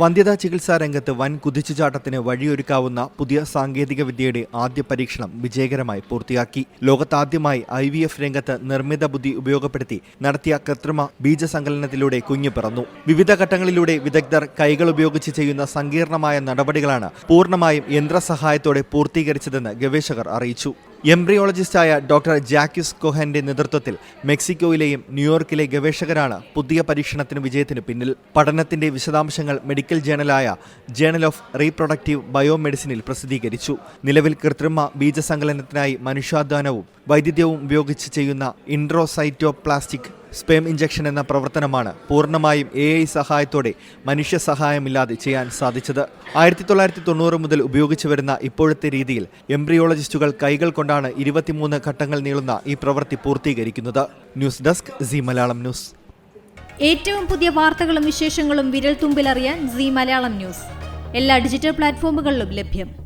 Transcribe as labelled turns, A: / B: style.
A: വന്ധ്യതാ ചികിത്സാ രംഗത്ത് വൻ കുതിച്ചുചാട്ടത്തിന് വഴിയൊരുക്കാവുന്ന പുതിയ സാങ്കേതിക വിദ്യയുടെ ആദ്യ പരീക്ഷണം വിജയകരമായി പൂർത്തിയാക്കി. ലോകത്താദ്യമായി ഐ വി എഫ് രംഗത്ത് നിർമ്മിത ബുദ്ധി ഉപയോഗപ്പെടുത്തി നടത്തിയ കൃത്രിമ ബീജസങ്കലനത്തിലൂടെ കുഞ്ഞു പിറന്നു. വിവിധ ഘട്ടങ്ങളിലൂടെ വിദഗ്ധർ കൈകൾ ഉപയോഗിച്ച് ചെയ്യുന്ന സങ്കീർണമായ നടപടികളാണ് പൂർണമായും യന്ത്രസഹായത്തോടെ പൂർത്തീകരിച്ചതെന്ന് ഗവേഷകർ അറിയിച്ചു. എംബ്രിയോളജിസ്റ്റായ ഡോക്ടർ ജാക്യുസ് കൊഹന്റെ നേതൃത്വത്തിൽ മെക്സിക്കോയിലെയും ന്യൂയോർക്കിലെ ഗവേഷകരാണ് പുതിയ പരീക്ഷണത്തിന് വിജയത്തിന് പിന്നിൽ. പഠനത്തിന്റെ വിശദാംശങ്ങൾ മെഡിക്കൽ ജേണലായ ജേണൽ ഓഫ് റീപ്രൊഡക്റ്റീവ് ബയോമെഡിസിനിൽ പ്രസിദ്ധീകരിച്ചു. നിലവിൽ കൃത്രിമ ബീജസങ്കലനത്തിനായി മനുഷ്യാധ്വാനവും വൈദ്യുതവും ഉപയോഗിച്ച് ചെയ്യുന്ന ഇൻട്രോസൈറ്റോപ്ലാസ്റ്റിക് സ്പേം ഇഞ്ചക്ഷൻ എന്ന പ്രവർത്തനമാണ് പൂർണമായും എ ഐ സഹായത്തോടെ മനുഷ്യ സഹായമില്ലാതെ ചെയ്യാൻ സാധിച്ചത്. ആയിരത്തി തൊള്ളായിരത്തി തൊണ്ണൂറ് മുതൽ ഉപയോഗിച്ചു വരുന്ന ഇപ്പോഴത്തെ രീതിയിൽ എംബ്രിയോളജിസ്റ്റുകൾ കൈകൾ കൊണ്ടാണ് ഇരുപത്തിമൂന്ന് ഘട്ടങ്ങൾ നീളുന്ന ഈ പ്രവൃത്തി പൂർത്തീകരിക്കുന്നത്. News desk Zee Malayalam news.
B: ഏറ്റവും പുതിയ വാർത്തകളും വിശേഷങ്ങളും വിരൽ തുമ്പിലറിയാൻ സി മലയാളം ന്യൂസ്. എല്ലാ ഡിജിറ്റൽ പ്ലാറ്റ്ഫോമുകളിലും ലഭ്യം.